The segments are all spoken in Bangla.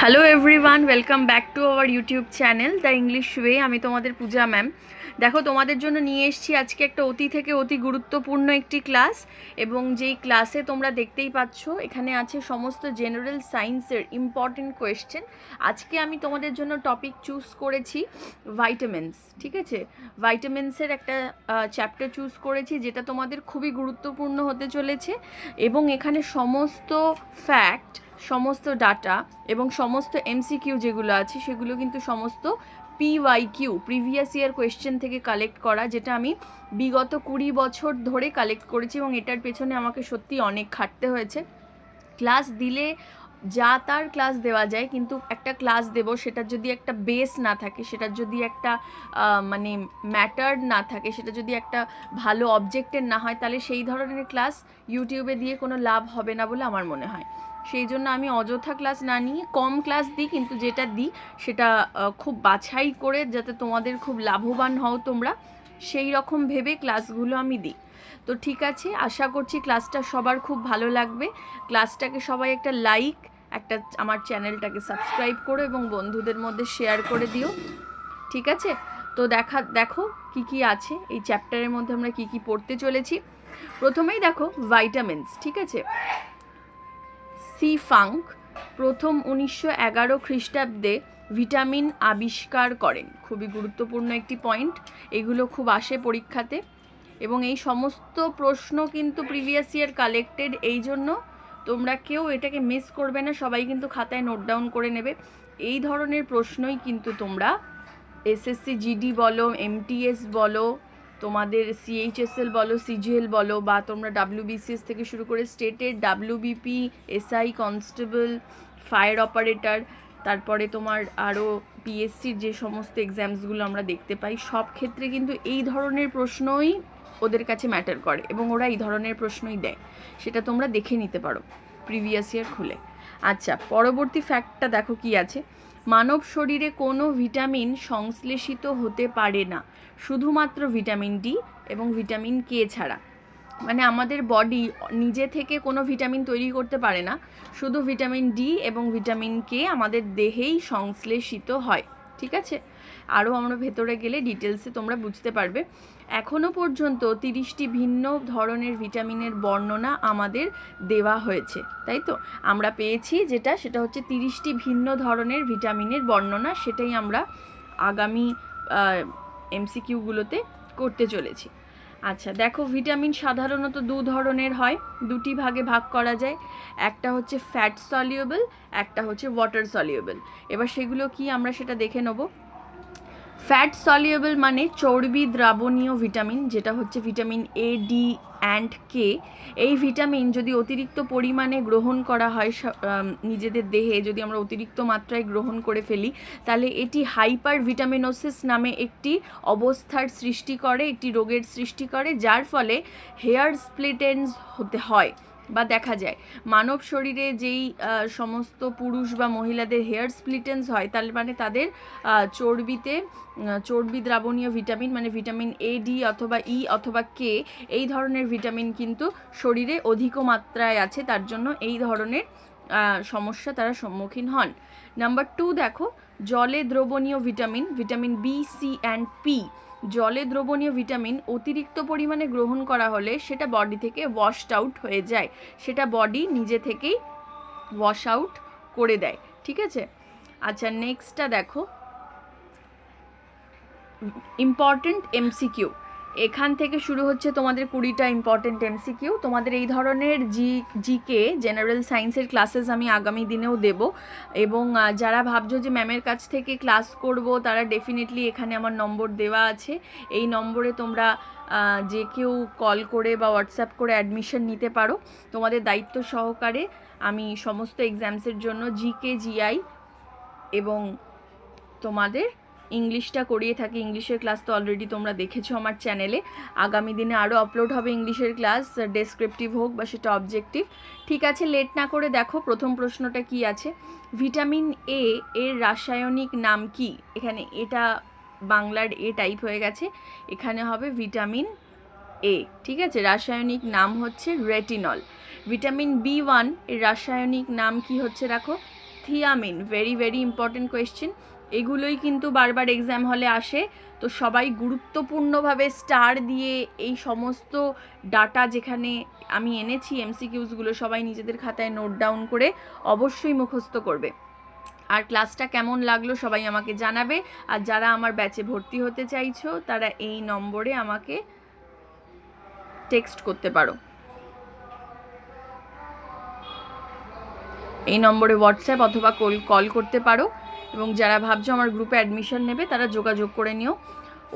Hello everyone welcome back to our YouTube channel the English way আমি তোমাদের পূজা ম্যাম দেখো, তোমাদের জন্য নিয়ে এসেছি আজকে একটা অতি থেকে অতি গুরুত্বপূর্ণ একটি ক্লাস এবং যেই ক্লাসে তোমরা দেখতেই পাচ্ছ, এখানে আছে সমস্ত জেনারেল সায়েন্সের ইম্পর্টেন্ট কোয়েশ্চেন আজকে আমি তোমাদের জন্য টপিক চুজ করেছি ভাইটামিনস ঠিক আছে? ভাইটামিনসের একটা চ্যাপ্টার চুজ করেছি যেটা তোমাদের খুবই গুরুত্বপূর্ণ হতে চলেছে এবং এখানে সমস্ত ফ্যাক্ট সমস্ত ডাটা এবং সমস্ত এমসিকিউ যেগুলো আছে সেগুলো কিন্তু সমস্ত P Y Q previous year question থেকে কালেক্ট করা, যেটা আমি বিগত কুড়ি বছর ধরে কালেক্ট করেছি এবং এটার পেছনে আমাকে সত্যি অনেক খাটতে হয়েছে। ক্লাস দিলে যা তার ক্লাস দেওয়া যায়, কিন্তু একটা ক্লাস দেব, সেটার যদি একটা বেস না থাকে, সেটার যদি একটা মানে ম্যাটার না থাকে, সেটা যদি একটা ভালো অবজেক্টের না হয়, তাহলে সেই ধরনের ক্লাস ইউটিউবে দিয়ে কোনো লাভ হবে না বলে আমার মনে হয়। সেই জন্য আমি অযথা ক্লাস না নিয়ে কম ক্লাস দিই, কিন্তু যেটা দিই সেটা খুব বাছাই করে যাতে তোমাদের খুব লাভবান হও তোমরা, সেই রকম ভেবে ক্লাসগুলো আমি দিই। তো ঠিক আছে, আশা করছি ক্লাসটা সবার খুব ভালো লাগবে। ক্লাসটাকে সবাই একটা লাইক একটা আমার চ্যানেলটাকে সাবস্ক্রাইব করো এবং বন্ধুদের মধ্যে শেয়ার করে দিও। ঠিক আছে? তো দেখা, দেখো কি কি আছে, এই চ্যাপ্টারের মধ্যে আমরা কি কি পড়তে চলেছি। প্রথমেই দেখো ভাইটামিনস ঠিক আছে? সি ফাঙ্ক প্রথম উনিশশো এগারো খ্রিস্টাব্দে ভিটামিন আবিষ্কার করেন। খুবই গুরুত্বপূর্ণ একটি পয়েন্ট। এগুলো খুব আসে পরীক্ষাতে। এবং এই সমস্ত প্রশ্ন কিন্তু প্রিভিয়াস ইয়ার কালেক্টেড। এই জন্য তোমরা কেউ এটাকে মিস করবে না। সবাই কিন্তু খাতায় নোট ডাউন করে নেবে। এই ধরনের প্রশ্নই কিন্তু তোমরা এসএসসি, জিডি বলো, এমটিএস বলো তোমাদের সিএইচএসএল বলো সিজিএল বলো বা তোমরা ডাব্লিউবিসিএস থেকে শুরু করে স্টেটের WBP SI constable fire operator তারপরে তোমার আরও পিএসসির যে সমস্ত এক্সামসগুলো আমরা দেখতে পাই, সব ক্ষেত্রে কিন্তু এই ধরনের প্রশ্নই ওদের কাছে ম্যাটার করে এবং ওরা এই ধরনের প্রশ্নই দেয়। সেটা তোমরা দেখে নিতে পারো প্রিভিয়াস ইয়ার খুলে। আচ্ছা পরবর্তী ফ্যাক্টটা দেখো কি আছে। মানব শরীরে কোনো ভিটামিন সংশ্লেষিত হতে পারে না, শুধুমাত্র ভিটামিন ডি এবং ভিটামিন কে ছাড়া। মানে আমাদের বডি নিজে থেকে কোনো ভিটামিন তৈরি করতে পারে না, শুধু ভিটামিন ডি এবং ভিটামিন কে আমাদের দেহেই সংশ্লেষিত হয়, ঠিক আছে? আরও আমরা ভেতরে গেলে ডিটেলসে তোমরা বুঝতে পারবে। এখনও পর্যন্ত তিরিশটি ভিন্ন ধরনের ভিটামিনের বর্ণনা আমাদের দেওয়া হয়েছে, তাই তো? আমরা পেয়েছি যেটা, সেটা হচ্ছে তিরিশটি ভিন্ন ধরনের ভিটামিনের বর্ণনা, সেটাই আমরা আগামী এমসিকিউগুলোতে করতে চলেছি। আচ্ছা দেখো ভিটামিন সাধারণত দু ধরনের হয়, দুটি ভাগে ভাগ করা যায়, একটা হচ্ছে ফ্যাট সলিউবল একটা হচ্ছে ওয়াটার সলিউবল এবার সেগুলো কি আমরা সেটা দেখে নেব? ফ্যাট সলিউবল মানে চর্বি দ্রাবণীয় ভিটামিন যেটা হচ্ছে vitamin A D and K এই ভিটামিন যদি অতিরিক্ত পরিমাণে গ্রহণ করা হয় নিজেদের দেহে, যদি আমরা অতিরিক্ত মাত্রায় গ্রহণ করে ফেলি, তাহলে এটি হাইপার ভিটামিনোসিস নামে একটি অবস্থার সৃষ্টি করে, একটি রোগের সৃষ্টি করে, যার ফলে হেয়ার স্প্লিটেন্স হতে হয়। বা দেখা যায়। মানব শরীরে যেই সমস্ত পুরুষ বা মহিলাদের হেয়ার স্প্লিটেন্স হয় তাহলে মানে তাদের চর্বিতে চর্বি দ্রাবণীয় ভিটামিন মানে ভিটামিন এ ডি অথবা ই অথবা কে এই ধরনের ভিটামিন কিন্তু শরীরে অধিক মাত্রায় আছে, তার জন্য এই ধরনের সমস্যা তারা সম্মুখীন হন। নাম্বার টু দেখো, জলে দ্রবণীয় vitamin vitamin B C and P জলে দ্রবণীয় ভিটামিন অতিরিক্ত পরিমাণে গ্রহণ করা হলে সেটা বডি থেকে ওয়াশড আউট হয়ে যায়। সেটা বডি নিজে থেকেই ওয়াশ আউট করে দেয়, ঠিক আছে? আচ্ছা নেক্সটটা দেখো। ইম্পর্টেন্ট এমসিকিউ এখান থেকে শুরু হচ্ছে তোমাদের কুড়িটা ইম্পর্টেন্ট এমসিকিউ তোমাদের এই ধরনের জি জিকে জেনারেল সায়েন্সের ক্লাসেস আমি আগামী দিনেও দেব। এবং যারা ভাবছ যে ম্যামের কাছ থেকে ক্লাস করব, তারা ডেফিনেটলি এখানে আমার নম্বর দেওয়া আছে। এই নম্বরে তোমরা যে কেউ কল করে বা হোয়াটসঅ্যাপ করে অ্যাডমিশন নিতে পারো। তোমাদের দায়িত্ব সহকারে আমি সমস্ত এক্সামসের জন্য জিকে জিআই এবং তোমাদের ইংলিশটা করিয়ে থাকি, ইংলিশের ক্লাস তো অলরেডি তোমরা দেখেছ আমার চ্যানেলে আগামী দিনে আরও আপলোড হবে ইংলিশের ক্লাস ডেসক্রিপটিভ হোক বা সেটা অবজেক্টিভ ঠিক আছে লেট না করে দেখো, প্রথম প্রশ্নটা কি আছে? ভিটামিন এ এর রাসায়নিক নাম কি? এখানে এটা বাংলার এ টাইপ হয়ে গেছে, এখানে হবে ভিটামিন এ ঠিক আছে? রাসায়নিক নাম হচ্ছে রেটিনল ভিটামিন বি ওয়ানের রাসায়নিক নাম কি হচ্ছে রাখো thiamine very very important question এগুলোই কিন্তু বারবার এক্সাম হলে আসে। তো সবাই গুরুত্বপূর্ণভাবে স্টার দিয়ে এই সমস্ত ডাটা যেখানে আমি এনেছি এমসিকিউসগুলো সবাই নিজেদের খাতায় নোট ডাউন করে অবশ্যই মুখস্থ করবে। আর ক্লাসটা কেমন লাগল সবাই আমাকে জানাবে। আর যারা আমার ব্যাচে ভর্তি হতে চাইছো, তারা এই নম্বরে আমাকে টেক্সট করতে পারো। এই নম্বরে হোয়াটসঅ্যাপ অথবা কল কল করতে পারো। এবং যারা ভাবছ আমার গ্রুপে অ্যাডমিশন নেবে, তারা যোগাযোগ করে নিও।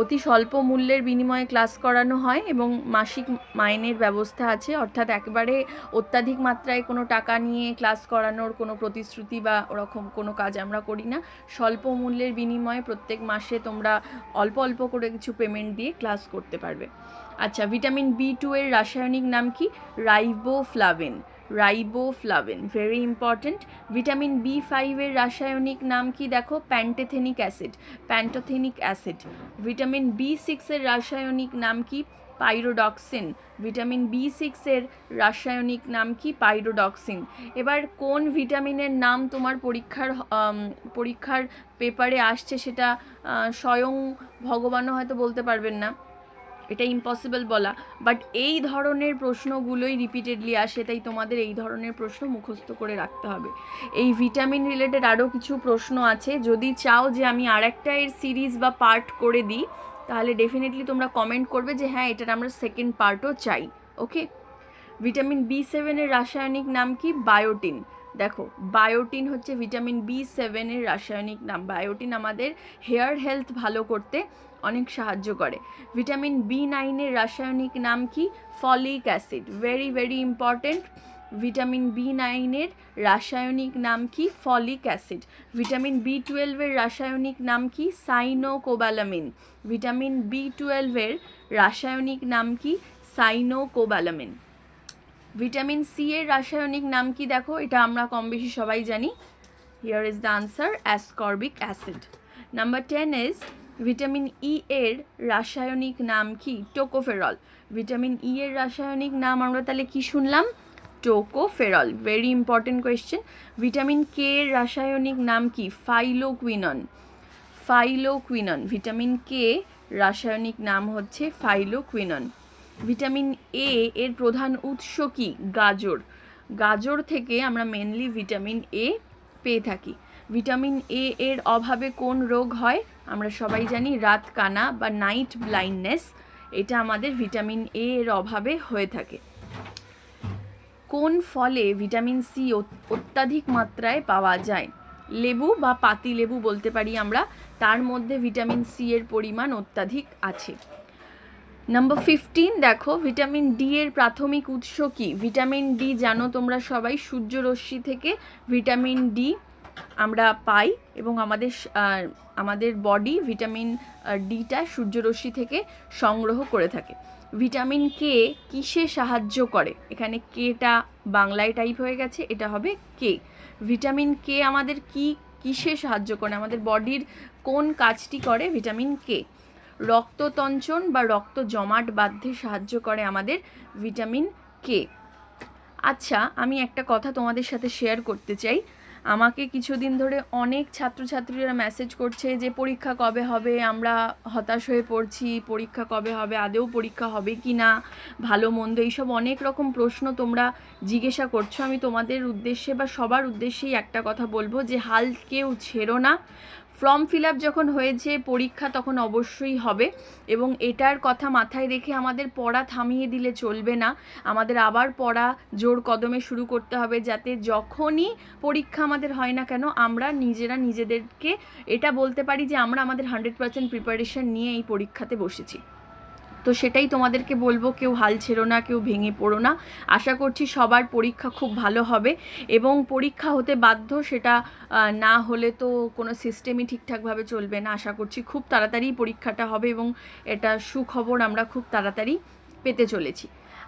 অতি স্বল্প মূল্যের বিনিময়ে ক্লাস করানো হয় এবং মাসিক মাইনের ব্যবস্থা আছে। অর্থাৎ একবারে অত্যাধিক মাত্রায় কোনো টাকা নিয়ে ক্লাস করানোর কোনো প্রতিশ্রুতি বা ওরকম কোনো কাজ আমরা করি না। স্বল্প মূল্যের বিনিময়ে প্রত্যেক মাসে তোমরা অল্প অল্প করে কিছু পেমেন্ট দিয়ে ক্লাস করতে পারবে। আচ্ছা ভিটামিন বি টু এর রাসায়নিক নাম কি? Riboflavin. Riboflavin very important vitamin B ফাইভের রাসায়নিক নাম কি দেখো? Pantothenic acid pantothenic acid vitamin B সিক্সের রাসায়নিক নাম কি? পাইরোডক্সিন ভিটামিন বি সিক্সের রাসায়নিক নাম কি? পাইরোডক্সিন এবার কোন ভিটামিনের নাম তোমার পরীক্ষার পরীক্ষার পেপারে আসছে সেটা স্বয়ং ভগবানও হয়তো বলতে পারবেন না। এটা ইম্পসিবল বলা বাট এই ধরনের প্রশ্নগুলোই রিপিটেডলি আসে, তাই তোমাদের এই ধরনের প্রশ্ন মুখস্থ করে রাখতে হবে। এই ভিটামিন রিলেটেড আরও কিছু প্রশ্ন আছে, যদি চাও যে আমি আর একটা এর সিরিজ বা পার্ট করে দিই, তাহলে ডেফিনেটলি তোমরা কমেন্ট করবে যে হ্যাঁ এটার আমরা সেকেন্ড পার্টও চাই ওকে ভিটামিন বি সেভেনের রাসায়নিক নাম কি? বায়োটিন দেখো বায়োটিন হচ্ছে ভিটামিন বি সেভেনের রাসায়নিক নাম বায়োটিন আমাদের হেয়ার হেলথ ভালো করতে অনেক সাহায্য করে। ভিটামিন বি নাইনের রাসায়নিক নাম কি? Folic acid. Very very important vitamin B নাইনের রাসায়নিক নাম কি? Folic acid. ভিটামিন বি টুয়েলভের রাসায়নিক নাম কি? সাইনোকোবালামিন। ভিটামিন বি টুয়েলভের রাসায়নিক নাম কি? সাইনোকোবালামিন। ভিটামিন সি এর রাসায়নিক নাম কি দেখো? এটা আমরা কম বেশি সবাই জানি। Here is the answer ascorbic acid number ten is vitamin E এর রাসায়নিক নাম কি? টোকোফেরল। ভিটামিন ই এর রাসায়নিক নাম আমরা তাহলে কি শুনলাম? Tocopherol. Very important question vitamin K এর রাসায়নিক নাম কি? ফাইলোকুইনন ফাইলোকুইনন ভিটামিন কে রাসায়নিক নাম হচ্ছে ফাইলোকুইনন ভিটামিন এ এর প্রধান উৎস কি? গাজর। গাজর থেকে আমরা মেনলি ভিটামিন এ পেয়ে থাকি। ভিটামিন এ এর অভাবে কোন রোগ হয়? আমরা সবাই জানি রাত কানা বা নাইট ব্লাইন্ডনেস এটা আমাদের ভিটামিন এ এর অভাবে হয়ে থাকে। কোন ফলে ভিটামিন সি অত্যাধিক মাত্রায় পাওয়া যায়? লেবু বা পাতি লেবু বলতে পারি আমরা, তার মধ্যে ভিটামিন সি এর পরিমাণ অত্যাধিক আছে। নাম্বার ফিফটিন দেখো, ভিটামিন ডি এর প্রাথমিক উৎস কি? ভিটামিন ডি জানো তোমরা সবাই, সূর্যরশ্মি থেকে ভিটামিন ডি আমরা পাই এবং আমাদের আমাদের বডি ভিটামিন ডিটা সূর্যরশ্মি থেকে সংগ্রহ করে থাকে। ভিটামিন কে কিসে সাহায্য করে? এখানে কেটা বাংলায় টাইপ হয়ে গেছে, এটা হবে কে ভিটামিন কে আমাদের কি কিসে সাহায্য করে? আমাদের বডির কোন কাজটি করে? ভিটামিন কে রক্ততঞ্চন বা রক্ত জমাট বাঁধতে সাহায্য করে আমাদের ভিটামিন কে আচ্ছা আমি একটা কথা তোমাদের সাথে শেয়ার করতে চাই। আমাকে কিছুদিন ধরে অনেক ছাত্রছাত্রীরা মেসেজ করছে যে, পরীক্ষা কবে হবে? আমরা হতাশ হয়ে পড়ছি। পরীক্ষা কবে হবে? আদেও পরীক্ষা হবে কি না? ভালো, মন্দ? এইসব অনেক রকম প্রশ্ন তোমরা জিজ্ঞাসা করছ। আমি তোমাদের উদ্দেশ্যে বা সবার উদ্দেশ্যেই একটা কথা বলব যে, হাল কেউ ছেড়ো না। ফর্ম ফিল আপ যখন হয়েছে, পরীক্ষা তখন অবশ্যই হবে এবং এটার কথা মাথায় রেখে আমাদের পড়া থামিয়ে দিলে চলবে না। আমাদের আবার পড়া জোর কদমে শুরু করতে হবে যাতে যখনই পরীক্ষা আমাদের হয় না কেন, আমরা নিজেরা নিজেদেরকে এটা বলতে পারি যে আমরা আমাদের হান্ড্রেড পার্সেন্ট প্রিপারেশন নিয়ে এই পরীক্ষাতে বসেছি। তো সেটাই তোমাদেরকে বলব, কেউ হাল ছেড়ো না, কেউ ভেঙে পড়ো না। আশা করছি সবার পরীক্ষা খুব ভালো হবে এবং পরীক্ষা হতে বাধ্য সেটা না হলে তো কোনো সিস্টেমই ঠিকঠাকভাবে চলবে না। আশা করছি খুব তাড়াতাড়ি পরীক্ষাটা হবে এবং এটা সুখবর আমরা খুব তাড়াতাড়ি পেতে চলেছি।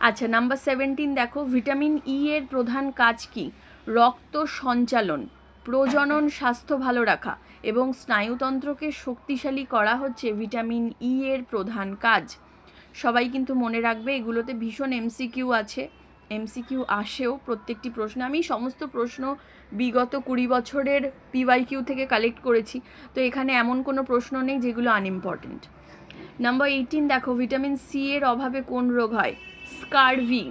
আচ্ছা নাম্বার সেভেন্টিন দেখো ভিটামিন ই এর প্রধান কাজ কি? রক্ত সঞ্চালন, প্রজনন স্বাস্থ্য ভালো রাখা এবং স্নায়ুতন্ত্রকে শক্তিশালী করা হচ্ছে ভিটামিন ই এর প্রধান কাজ। সবাই কিন্তু মনে রাখবে, এগুলোতে ভীষণ এমসিকিউ আছে। এমসিকিউ আসেও প্রত্যেকটি প্রশ্ন। আমি সমস্ত প্রশ্ন বিগত কুড়ি বছরের পিওয়াই কিউ থেকে কালেক্ট করেছি। তো এখানে এমন কোনো প্রশ্ন নেই যেগুলো আনইম্পর্টেন্ট নাম্বার এইটিন দেখো ভিটামিন সি এর অভাবে কোন রোগ হয়? স্কারভি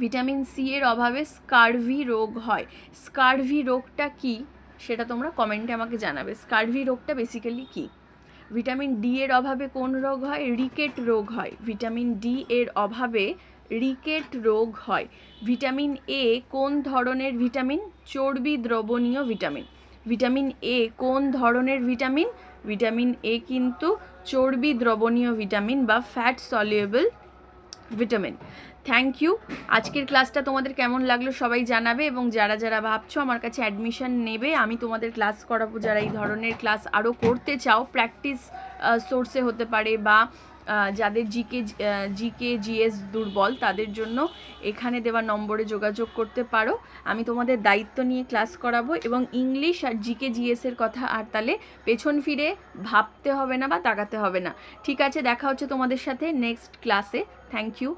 ভিটামিন সি এর অভাবে স্কারভি রোগ হয়। স্কারভি রোগটা কি? সেটা তোমরা কমেন্টে আমাকে জানাবে। স্কারভি রোগটা বেসিক্যালি কি? ভিটামিন ডি এর অভাবে কোন রোগ হয়? রিকেট রোগ হয়। ভিটামিন ডি এর অভাবে রিকেট রোগ হয়। ভিটামিন এ কোন ধরনের ভিটামিন? চর্বি দ্রবণীয় ভিটামিন। ভিটামিন এ কোন ধরনের ভিটামিন? ভিটামিন এ কিন্তু চর্বি দ্রবণীয় ভিটামিন বা fat soluble vitamin. Thank you আজকের ক্লাসটা তোমাদের কেমন লাগল সবাই জানাবে এবং যারা যারা ভাবছ আমার কাছে অ্যাডমিশন নেবে, আমি তোমাদের ক্লাস করাবো। যারা এই ধরনের ক্লাস আরও করতে চাও প্র্যাকটিস সোর্সে হতে পারে বা যাদের জিকে জিকে জিএস দুর্বল, তাদের জন্য এখানে দেওয়া নম্বরে যোগাযোগ করতে পারো। আমি তোমাদের দায়িত্ব নিয়ে ক্লাস করাবো এবং ইংলিশ আর জিকে জিএসের কথা আর তাহলে পেছন ফিরে ভাবতে হবে না বা তাকাতে হবে না। ঠিক আছে, দেখা হচ্ছে তোমাদের সাথে নেক্সট ক্লাসে থ্যাংক ইউ